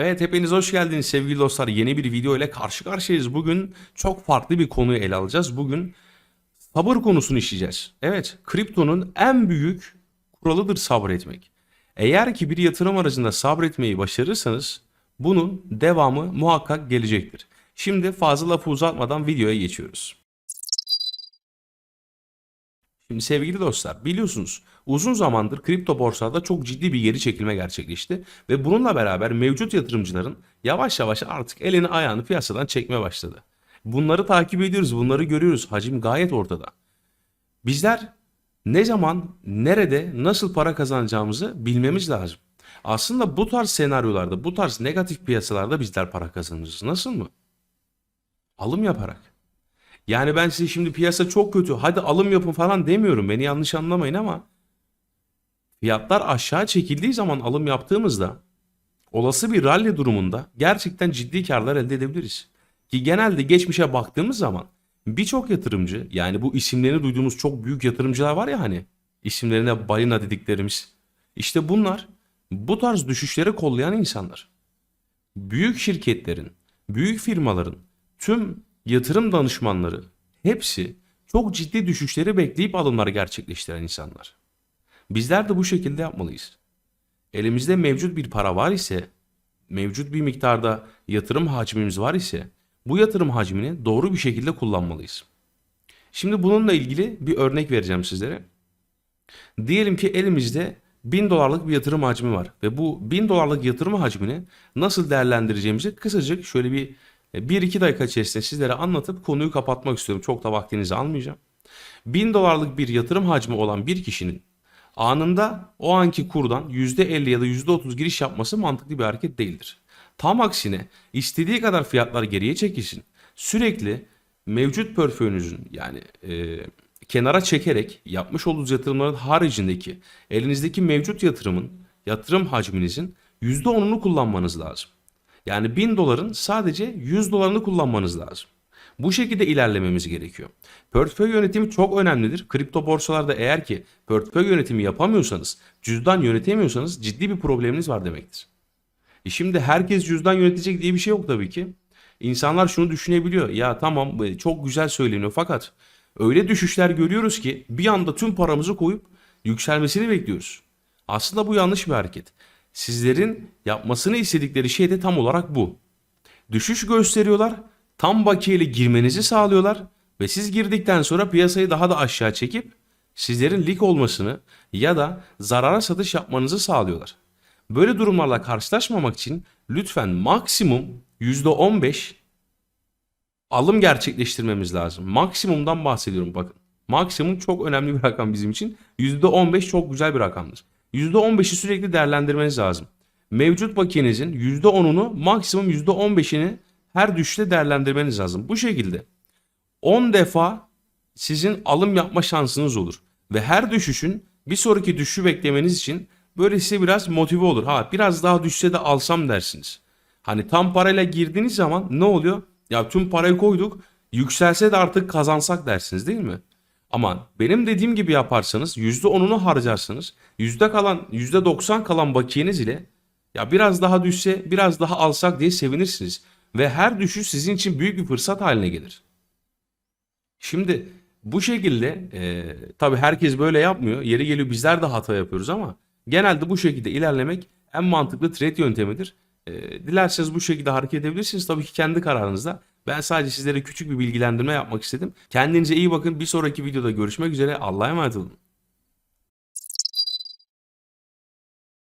Evet hepiniz hoş geldiniz sevgili dostlar. Yeni bir video ile karşı karşıyayız. Bugün çok farklı bir konuyu ele alacağız. Bugün sabır konusunu işleyeceğiz. Evet kriptonun en büyük kuralıdır sabretmek. Eğer ki bir yatırım aracında sabretmeyi başarırsanız bunun devamı muhakkak gelecektir. Şimdi fazla lafı uzatmadan videoya geçiyoruz. Şimdi sevgili dostlar biliyorsunuz uzun zamandır kripto borsalarda çok ciddi bir geri çekilme gerçekleşti ve bununla beraber mevcut yatırımcıların yavaş yavaş artık elini ayağını piyasadan çekmeye başladı. Bunları takip ediyoruz, bunları görüyoruz. Hacim gayet ortada. Bizler ne zaman, nerede, nasıl para kazanacağımızı bilmemiz lazım. Aslında bu tarz senaryolarda, bu tarz negatif piyasalarda bizler para kazanırız. Nasıl mı? Alım yaparak. Yani ben size şimdi piyasa çok kötü hadi alım yapın falan demiyorum beni yanlış anlamayın ama fiyatlar aşağı çekildiği zaman alım yaptığımızda olası bir rally durumunda gerçekten ciddi karlar elde edebiliriz. Ki genelde geçmişe baktığımız zaman birçok yatırımcı yani bu isimlerini duyduğumuz çok büyük yatırımcılar var ya hani isimlerine balina dediklerimiz işte bunlar bu tarz düşüşleri kollayan insanlar. Büyük şirketlerin, büyük firmaların tüm yatırım danışmanları hepsi çok ciddi düşüşleri bekleyip alımları gerçekleştiren insanlar. Bizler de bu şekilde yapmalıyız. Elimizde mevcut bir para var ise, mevcut bir miktarda yatırım hacmimiz var ise bu yatırım hacmini doğru bir şekilde kullanmalıyız. Şimdi bununla ilgili bir örnek vereceğim sizlere. Diyelim ki elimizde 1000 dolarlık bir yatırım hacmi var ve bu 1000 dolarlık yatırım hacmini nasıl değerlendireceğimizi kısacık şöyle bir 1-2 dakika içerisinde sizlere anlatıp konuyu kapatmak istiyorum. Çok da vaktinizi almayacağım. 1000 dolarlık bir yatırım hacmi olan bir kişinin anında o anki kurdan %50 ya da %30 giriş yapması mantıklı bir hareket değildir. Tam aksine istediği kadar fiyatlar geriye çekilsin. Sürekli mevcut portföyünüzün yani e, kenara çekerek yapmış olduğunuz yatırımların haricindeki elinizdeki mevcut yatırımın yatırım hacminizin %10'unu kullanmanız lazım. Yani 1000 doların sadece 100 dolarını kullanmanız lazım. Bu şekilde ilerlememiz gerekiyor. Portföy yönetimi çok önemlidir. Kripto borsalarda eğer ki portföy yönetimi yapamıyorsanız, cüzdan yönetemiyorsanız ciddi bir probleminiz var demektir. E şimdi herkes cüzdan yönetecek diye bir şey yok tabii ki. İnsanlar şunu düşünebiliyor. Ya tamam e, çok güzel söyleniyor fakat öyle düşüşler görüyoruz ki bir anda tüm paramızı koyup yükselmesini bekliyoruz. Aslında bu yanlış bir hareket. Sizlerin yapmasını istedikleri şey de tam olarak bu. Düşüş gösteriyorlar, tam bakiyeli girmenizi sağlıyorlar ve siz girdikten sonra piyasayı daha da aşağı çekip sizlerin lik olmasını ya da zarara satış yapmanızı sağlıyorlar. Böyle durumlarla karşılaşmamak için lütfen maksimum %15 alım gerçekleştirmemiz lazım. Maksimumdan bahsediyorum bakın. Maksimum çok önemli bir rakam bizim için. %15 çok güzel bir rakamdır. %15'i sürekli değerlendirmeniz lazım. Mevcut bakiyenizin %10'unu maksimum %15'ini her düşüşte değerlendirmeniz lazım. Bu şekilde 10 defa sizin alım yapma şansınız olur. Ve her düşüşün bir sonraki düşüşü beklemeniz için böyle size biraz motive olur. Ha biraz daha düşse de alsam dersiniz. Hani tam parayla girdiğiniz zaman ne oluyor? Ya tüm parayı koyduk yükselse de artık kazansak dersiniz değil mi? Ama benim dediğim gibi yaparsanız %10'unu harcarsınız. Yüzde kalan %90 kalan bakiyeniz ile ya biraz daha düşse biraz daha alsak diye sevinirsiniz. Ve her düşüş sizin için büyük bir fırsat haline gelir. Şimdi bu şekilde e, tabii herkes böyle yapmıyor. Yeri geliyor bizler de hata yapıyoruz ama genelde bu şekilde ilerlemek en mantıklı trade yöntemidir. E, dilerseniz bu şekilde hareket edebilirsiniz. Tabii ki kendi kararınızda. Ben sadece sizlere küçük bir bilgilendirme yapmak istedim. Kendinize iyi bakın. Bir sonraki videoda görüşmek üzere. Allah'a emanet olun.